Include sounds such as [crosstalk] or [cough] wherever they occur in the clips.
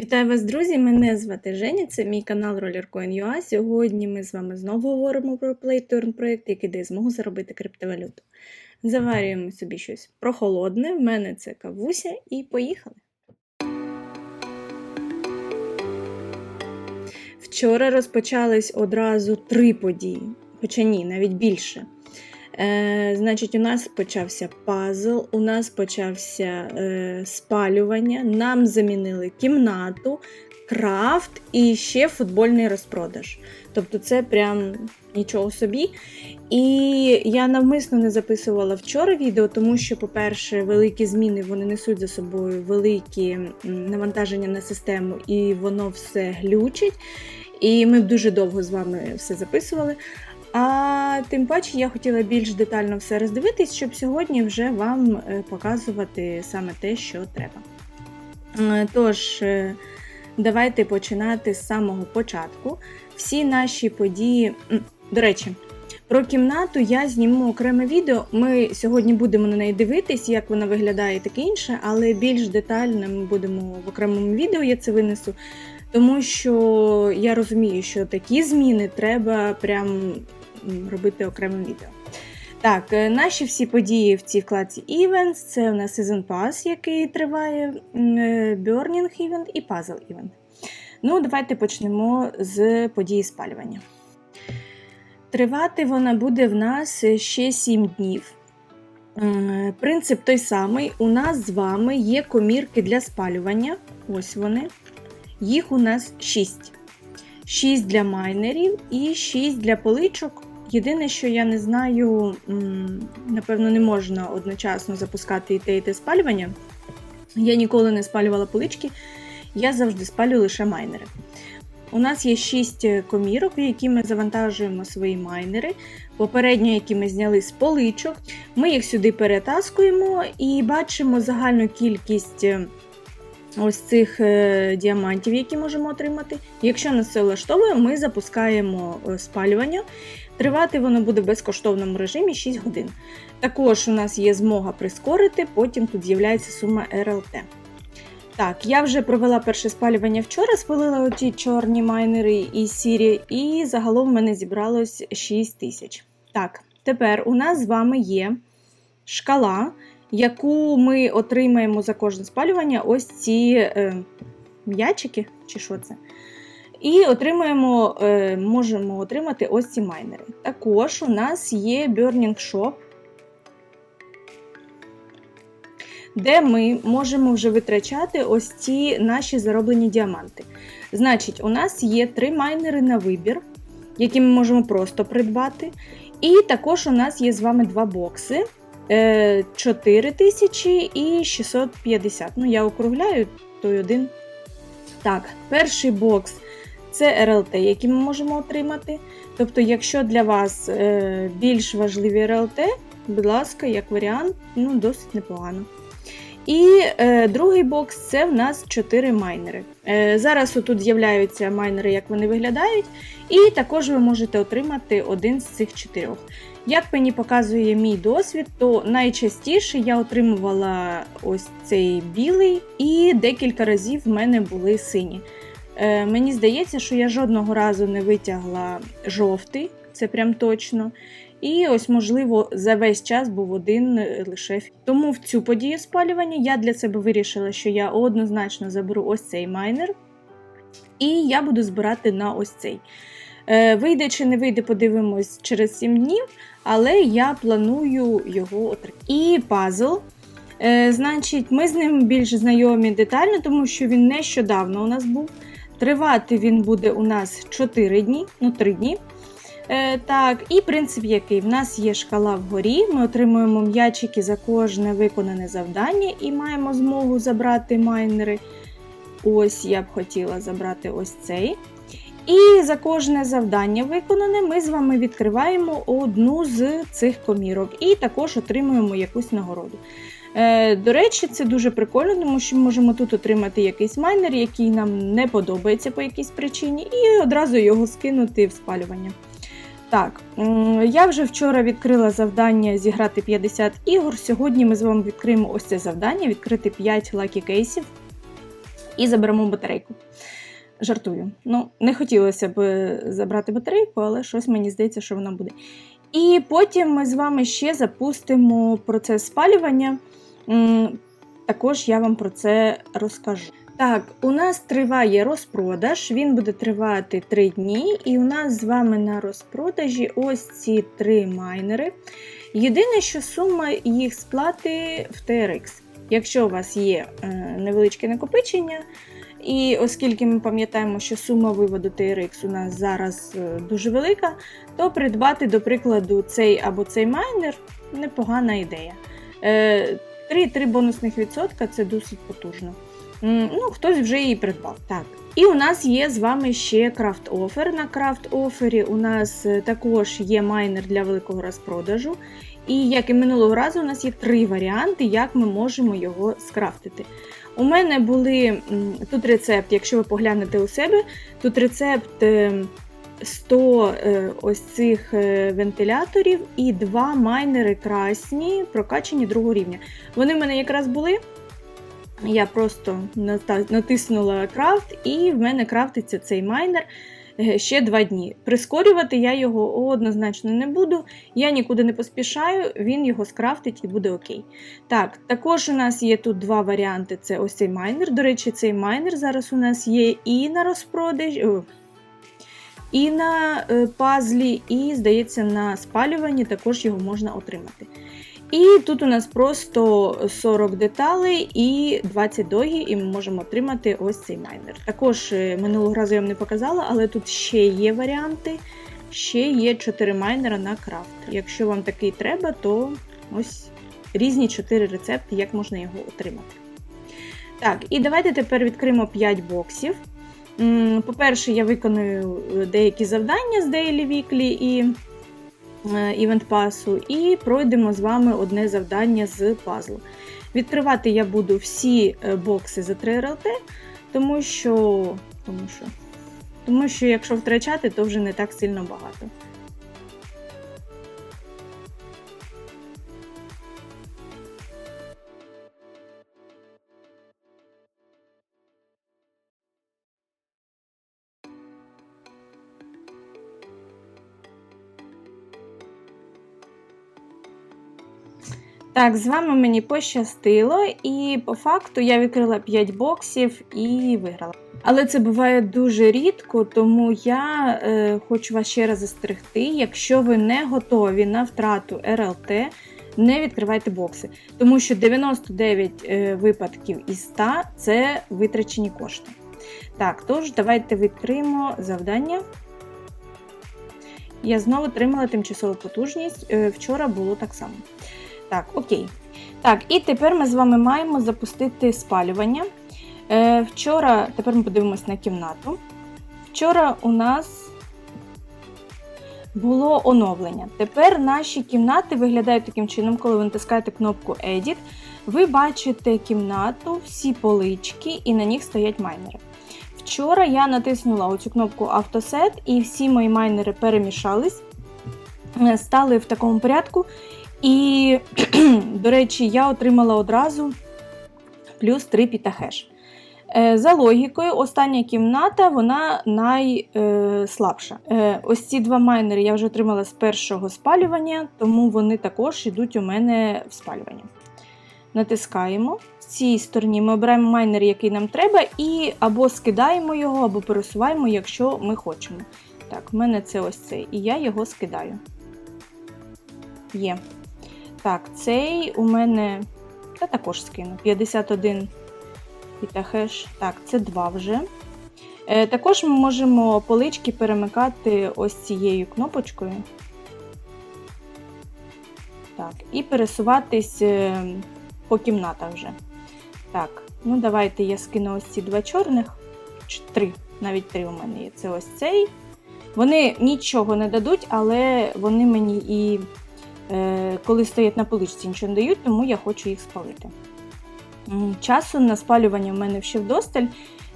Вітаю вас, друзі! Мене звати Женя, це мій канал Rollercoin.ua. Сьогодні ми з вами знову говоримо про PlayTurn проєкт, який дає змогу заробити криптовалюту. Заварюємо собі щось прохолодне, в мене це кавуся, і поїхали. Вчора розпочались одразу три події, хоча ні, навіть більше. Е, Значить, у нас почався пазл, у нас почався е, спалювання, нам замінили кімнату, крафт і ще футбольний розпродаж. Тобто це прям нічого собі. І я навмисно не записувала вчора відео, тому що, по-перше, великі зміни вони несуть за собою великі навантаження на систему, і воно все глючить. І ми дуже довго з вами все записували. А тим паче я хотіла більш детально все роздивитись, щоб сьогодні вже вам е, показувати саме те, що треба. Е, Тож, е, давайте починати з самого початку. Всі наші події. До речі, про кімнату я зніму окреме відео. Ми сьогодні будемо на неї дивитись, як вона виглядає і таке інше, але більш детально ми будемо в окремому відео, я це винесу. Тому що я розумію, що такі зміни треба прям робити окремим відео. Так, е, наші всі події в цій вкладці Events, це у нас Season Pass, який триває, е, Burning Event і Puzzle Event. Ну, давайте почнемо з події спалювання. Тривати вона буде в нас ще 7 днів. Принцип той самий. У нас з вами є комірки для спалювання. Ось вони. Їх у нас 6. 6 для майнерів і 6 для поличок. Єдине, що я не знаю, напевно, не можна одночасно запускати і те, і те спалювання. Я ніколи не спалювала полички, я завжди спалюю лише майнери. У нас є 6 комірок, в які ми завантажуємо свої майнери. Попередньо, які ми зняли з поличок. Ми їх сюди перетаскуємо і бачимо загальну кількість е, ось цих е, діамантів, які можемо отримати. Якщо нас це влаштовує, ми запускаємо е, спалювання. Тривати воно буде в безкоштовному режимі 6 годин. Також у нас є змога прискорити, потім тут з'являється сума РЛТ. Так, я вже провела перше спалювання вчора, спалила оті чорні майнери і сірі, і загалом в мене зібралось 6 тисяч. Так, тепер у нас з вами є шкала, яку ми отримаємо за кожне спалювання ось ці е, м'ячики, чи що це. І отримаємо, е, можемо отримати ось ці майнери. Також у нас є Burning Shop, де ми можемо вже витрачати ось ці наші зароблені діаманти. Значить, у нас є три майнери на вибір, які ми можемо просто придбати. І також у нас є з вами два бокси. Е, 4 тисячі і 650. Ну, я округляю той один. Так, перший бокс це РЛТ, які ми можемо отримати. Тобто, якщо для вас е, більш важливі РЛТ, будь ласка, як варіант, ну, досить непогано. І е, другий бокс це в нас 4 майнери. Е, зараз тут з'являються майнери, як вони виглядають, і також ви можете отримати один з цих чотирьох. Як мені показує мій досвід, то найчастіше я отримувала ось цей білий, і декілька разів в мене були сині. Е, мені здається, що я жодного разу не витягла жовтий, це прям точно. І ось, можливо, за весь час був один е, лише. Тому в цю подію спалювання я для себе вирішила, що я однозначно заберу ось цей майнер, і я буду збирати на ось цей. Е, Вийде чи не вийде, подивимось через 7 днів, але я планую його отримати. І пазл. Е, Значить, ми з ним більш знайомі детально, тому що він нещодавно у нас був. Тривати він буде у нас 4 дні, ну 3 дні. Е, так, і принцип який? В нас є шкала вгорі, ми отримуємо м'ячики за кожне виконане завдання і маємо змогу забрати майнери. Ось я б хотіла забрати ось цей. І за кожне завдання виконане, ми з вами відкриваємо одну з цих комірок і також отримуємо якусь нагороду. Е, до речі, це дуже прикольно, тому що ми можемо тут отримати якийсь майнер, який нам не подобається по якійсь причині, і одразу його скинути в спалювання. Так, я вже вчора відкрила завдання зіграти 50 ігор. Сьогодні ми з вами відкриємо ось це завдання: відкрити 5 лакі кейсів. І заберемо батарейку. Жартую. Ну, не хотілося б е, забрати батарейку, але щось мені здається, що вона буде. І потім ми з вами ще запустимо процес спалювання. Також я вам про це розкажу. Так, у нас триває розпродаж, він буде тривати 3 дні, і у нас з вами на розпродажі ось ці три майнери. Єдине, що сума їх сплати в TRX. Якщо у вас є е, невеличке накопичення, і оскільки ми пам'ятаємо, що сума виводу TRX у нас зараз е, дуже велика, то придбати, до прикладу, цей або цей майнер непогана ідея. Е, 3-3 бонусних відсотка це досить потужно. Ну, хтось вже її придбав. Так. І у нас є з вами ще крафт офер. На крафт офері у нас е, також є майнер для великого розпродажу. І як і минулого разу, у нас є три варіанти, як ми можемо його скрафтити. У мене були тут рецепт, якщо ви поглянете у себе, тут рецепт е, 100 е, ось цих е, вентиляторів і два майнери красні, прокачені другого рівня. Вони в мене якраз були. Я просто натиснула крафт, і в мене крафтиться цей майнер е, ще два дні. Прискорювати я його однозначно не буду. Я нікуди не поспішаю, він його скрафтить і буде окей. Так, також у нас є тут два варіанти: це ось цей майнер. До речі, цей майнер зараз у нас є і на розпродаж, і на е, пазлі, і, здається, на спалюванні також його можна отримати. І тут у нас просто 40 деталей і 20 догі, і ми можемо отримати ось цей майнер. Також е, минулого разу я вам не показала, але тут ще є варіанти. Ще є 4 майнера на крафт. Якщо вам такий треба, то ось різні 4 рецепти, як можна його отримати. Так, і давайте тепер відкриємо 5 боксів. По-перше, я виконую е, деякі завдання з Daily Weekly і Івент Пасу, і пройдемо з вами одне завдання з пазлу. Відкривати я буду всі е, бокси за 3 РЛТ, тому що, тому що, тому що якщо втрачати, то вже не так сильно багато. Так, з вами мені пощастило, і по факту я відкрила 5 боксів і виграла. Але це буває дуже рідко, тому я е, хочу вас ще раз застерегти. Якщо ви не готові на втрату РЛТ, не відкривайте бокси, тому що 99 е, випадків із 100 це витрачені кошти. Так, тож давайте відкриємо завдання. Я знову отримала тимчасову потужність. Е, Вчора було так само. Так, окей. Так, і тепер ми з вами маємо запустити спалювання. Е, вчора, тепер ми подивимось на кімнату. Вчора у нас було оновлення. Тепер наші кімнати виглядають таким чином, коли ви натискаєте кнопку Edit, ви бачите кімнату, всі полички, і на них стоять майнери. Вчора я натиснула оцю кнопку Автосет, і всі мої майнери перемішались, е, стали в такому порядку. І, [clears throat] до речі, я отримала одразу плюс 3 пітахеш. Е, За логікою, остання кімната вона найслабша. Ось ці два майнери я вже отримала з першого спалювання, тому вони також йдуть у мене в спалювання. Натискаємо. В цій стороні ми обираємо майнер, який нам треба, і або скидаємо його, або пересуваємо, якщо ми хочемо. Так, в мене це ось цей, і я його скидаю. Є. Так, цей у мене. Та також скину. 51 пітахеш. Так, це 2 вже. Е, також ми можемо полички перемикати ось цією кнопочкою. Так, і пересуватись е, по кімнатах вже. Так, ну давайте я скину ось ці два чорних. Чи три, навіть три у мене є. Це ось цей. Вони нічого не дадуть, але вони мені і коли стоять на поличці, нічого не дають, тому я хочу їх спалити. Часу на спалювання в мене ще вдосталь,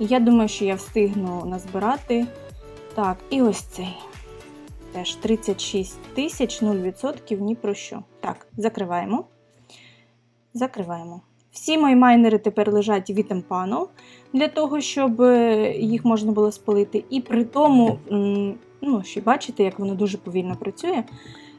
і я думаю, що я встигну назбирати. Так, і ось цей. Теж 36 тисяч, 0% ні про що. Так, закриваємо. Закриваємо. Всі мої майнери тепер лежать в Vitampano для того, щоб е, їх можна було спалити. І при тому, ну, ще бачите, як воно дуже повільно працює.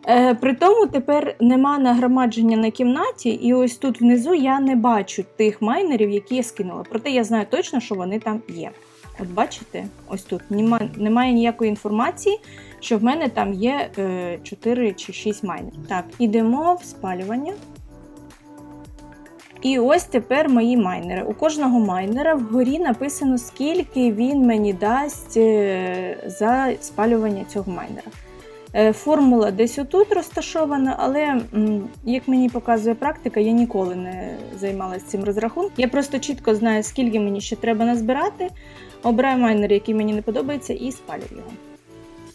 Е, При тому тепер нема нагромадження на кімнаті, і ось тут внизу я не бачу тих майнерів, які я скинула. Проте я знаю точно, що вони там є. От бачите, ось тут нема, немає ніякої інформації, що в мене там є е, 4 чи 6 майнерів. Так, ідемо в спалювання. І ось тепер мої майнери. У кожного майнера вгорі написано, скільки він мені дасть е, за спалювання цього майнера. Е, Формула десь отут розташована, але як мені показує практика, я ніколи не займалася цим розрахунком. Я просто чітко знаю, скільки мені ще треба назбирати, обираю майнер, який мені не подобається, і спалюю його.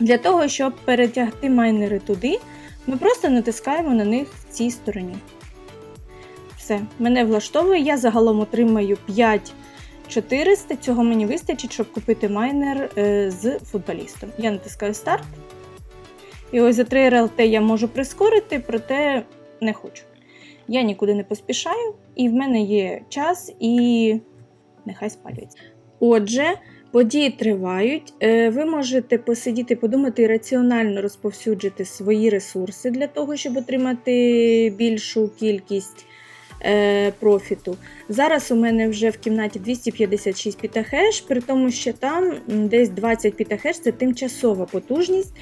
Для того, щоб перетягти майнери туди, ми просто натискаємо на них в цій стороні. Все, мене влаштовує. Я загалом отримаю 5400. Цього мені вистачить, щоб купити майнер е, з футболістом. Я натискаю старт. І ось за 3 РЛТ я можу прискорити, проте не хочу. Я нікуди не поспішаю, і в мене є час, і нехай спалюється. Отже, події тривають. Е, Ви можете посидіти, подумати і раціонально розповсюджити свої ресурси для того, щоб отримати більшу кількість профіту. Зараз у мене вже в кімнаті 256 пітахеш, при тому, що там десь 20 пітахеш це тимчасова потужність,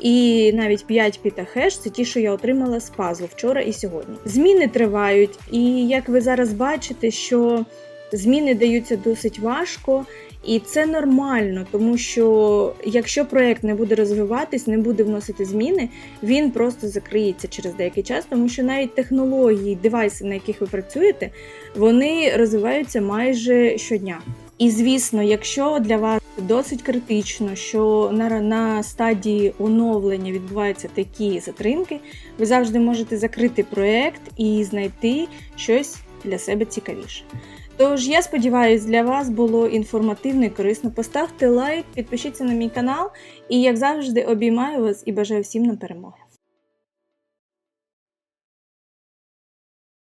і навіть 5 пітахеш це ті, що я отримала з пазлу вчора і сьогодні. Зміни тривають, і як ви зараз бачите, що зміни даються досить важко. І це нормально, тому що якщо проект не буде розвиватись, не буде вносити зміни, він просто закриється через деякий час, тому що навіть технології, девайси, на яких ви працюєте, вони розвиваються майже щодня. І звісно, якщо для вас досить критично, що на, на стадії оновлення відбуваються такі затримки, ви завжди можете закрити проект і знайти щось для себе цікавіше. Тож я сподіваюся, для вас було інформативно і корисно. Поставте лайк, підпишіться на мій канал, і як завжди обіймаю вас і бажаю всім нам перемоги.